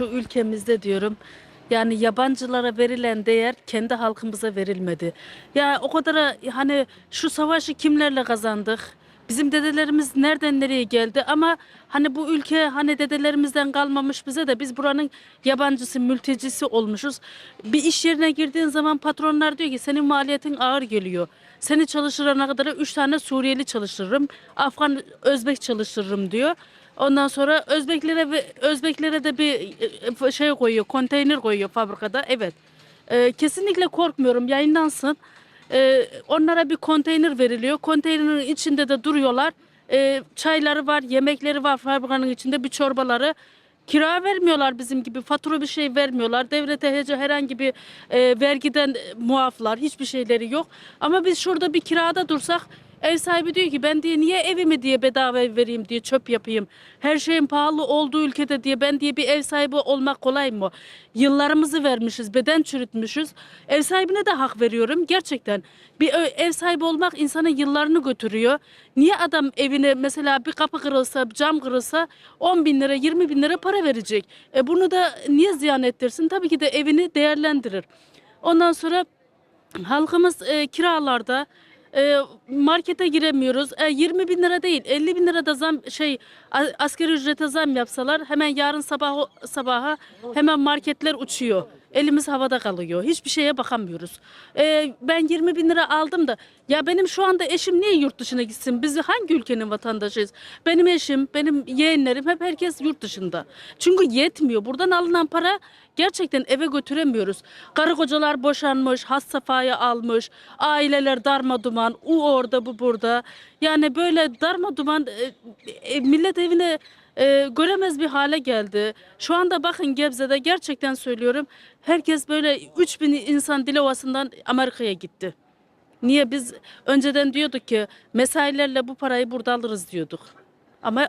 şu ülkemizde diyorum yani yabancılara verilen değer kendi halkımıza verilmedi. Ya o kadar hani şu savaşı kimlerle kazandık? Bizim dedelerimiz nereden nereye geldi ama hani bu ülke hani dedelerimizden kalmamış bize de biz buranın yabancısı, mültecisi olmuşuz. Bir iş yerine girdiğin zaman patronlar diyor ki senin maliyetin ağır geliyor. Seni çalıştırana kadar üç tane Suriyeli çalıştırırım, Afgan, Özbek çalıştırırım diyor. Ondan sonra Özbeklere Özbeklere de bir e, şey koyuyor, konteyner koyuyor fabrikada. Evet. Ee, kesinlikle korkmuyorum yayınlansın. Ee, onlara bir konteyner veriliyor. Konteynerin içinde de duruyorlar. Ee, çayları var, yemekleri var fabrikanın içinde bir çorbaları. Kira vermiyorlar bizim gibi. Fatura bir şey vermiyorlar. Devlete hece herhangi bir e, vergiden e, muaflar. Hiçbir şeyleri yok. Ama biz şurada bir kirada dursak ev sahibi diyor ki ben diye niye evimi diye bedava vereyim diye çöp yapayım. Her şeyin pahalı olduğu ülkede diye ben diye bir ev sahibi olmak kolay mı? Yıllarımızı vermişiz, beden çürütmüşüz. Ev sahibine de hak veriyorum gerçekten. Bir ev sahibi olmak insanın yıllarını götürüyor. Niye adam evine mesela bir kapı kırılsa, cam kırılsa 10 bin lira, 20 bin lira para verecek? E bunu da niye ziyan ettirsin? Tabii ki de evini değerlendirir. Ondan sonra halkımız e, kiralarda e, markete giremiyoruz. E, 20 bin lira değil 50 bin lira da zam şey asgari ücrete zam yapsalar hemen yarın sabah sabaha hemen marketler uçuyor. Elimiz havada kalıyor. Hiçbir şeye bakamıyoruz. E, ben 20 bin lira aldım da ya benim şu anda eşim niye yurt dışına gitsin? Biz hangi ülkenin vatandaşıyız? Benim eşim, benim yeğenlerim hep herkes yurt dışında. Çünkü yetmiyor. Buradan alınan para gerçekten eve götüremiyoruz. Karı kocalar boşanmış, has safhaya almış, aileler darma duman, u orada bu burada. Yani böyle darma duman e, e, millet evine e, göremez bir hale geldi. Şu anda bakın Gebze'de gerçekten söylüyorum herkes böyle 3000 insan Dilovası'ndan Amerika'ya gitti. Niye biz önceden diyorduk ki mesailerle bu parayı burada alırız diyorduk. Ama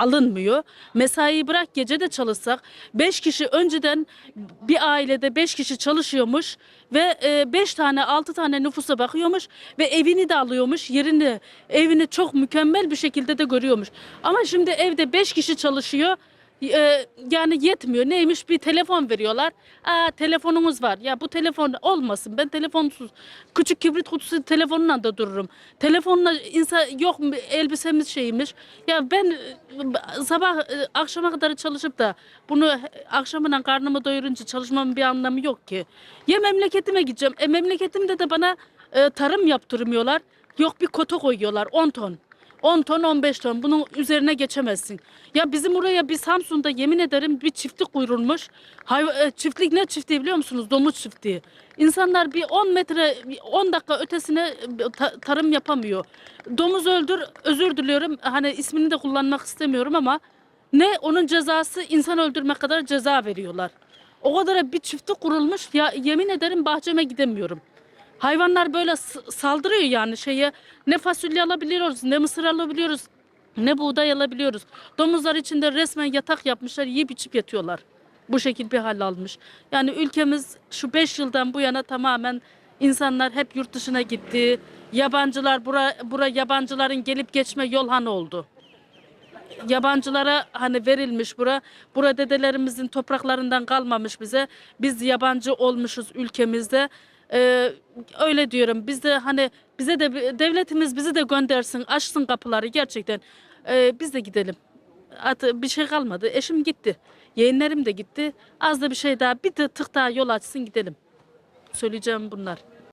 alınmıyor. Mesaiyi bırak gece de çalışsak 5 kişi önceden bir ailede 5 kişi çalışıyormuş ve 5 tane 6 tane nüfusa bakıyormuş ve evini de alıyormuş yerini evini çok mükemmel bir şekilde de görüyormuş. Ama şimdi evde 5 kişi çalışıyor e, yani yetmiyor. Neymiş bir telefon veriyorlar. Aa telefonumuz var. Ya bu telefon olmasın. Ben telefonsuz küçük kibrit kutusu telefonla da dururum. Telefonla insan yok mu elbisemiz şeymiş. Ya ben e, sabah e, akşama kadar çalışıp da bunu akşamına karnımı doyurunca çalışmamın bir anlamı yok ki. Ya memleketime gideceğim. E memleketimde de bana e, tarım yaptırmıyorlar. Yok bir kota koyuyorlar 10 ton. 10 ton 15 ton bunun üzerine geçemezsin. Ya bizim oraya bir Samsun'da yemin ederim bir çiftlik kuyurulmuş. Hayv- e, çiftlik ne çiftliği biliyor musunuz? Domuz çiftliği. İnsanlar bir 10 metre 10 dakika ötesine e, ta- tarım yapamıyor. Domuz öldür özür diliyorum hani ismini de kullanmak istemiyorum ama ne onun cezası insan öldürmek kadar ceza veriyorlar. O kadar bir çiftlik kurulmuş ya yemin ederim bahçeme gidemiyorum. Hayvanlar böyle saldırıyor yani şeye. Ne fasulye alabiliyoruz, ne mısır alabiliyoruz, ne buğday alabiliyoruz. Domuzlar içinde resmen yatak yapmışlar, yiyip içip yatıyorlar. Bu şekil bir hal almış. Yani ülkemiz şu 5 yıldan bu yana tamamen insanlar hep yurt dışına gitti. Yabancılar bura, bura yabancıların gelip geçme yolhan oldu yabancılara hani verilmiş bura. Bura dedelerimizin topraklarından kalmamış bize. Biz yabancı olmuşuz ülkemizde. Ee, öyle diyorum. Biz de hani bize de devletimiz bizi de göndersin, açsın kapıları gerçekten. Ee, biz de gidelim. Artık bir şey kalmadı. Eşim gitti. Yeğenlerim de gitti. Az da bir şey daha bir de tık daha yol açsın gidelim. Söyleyeceğim bunlar.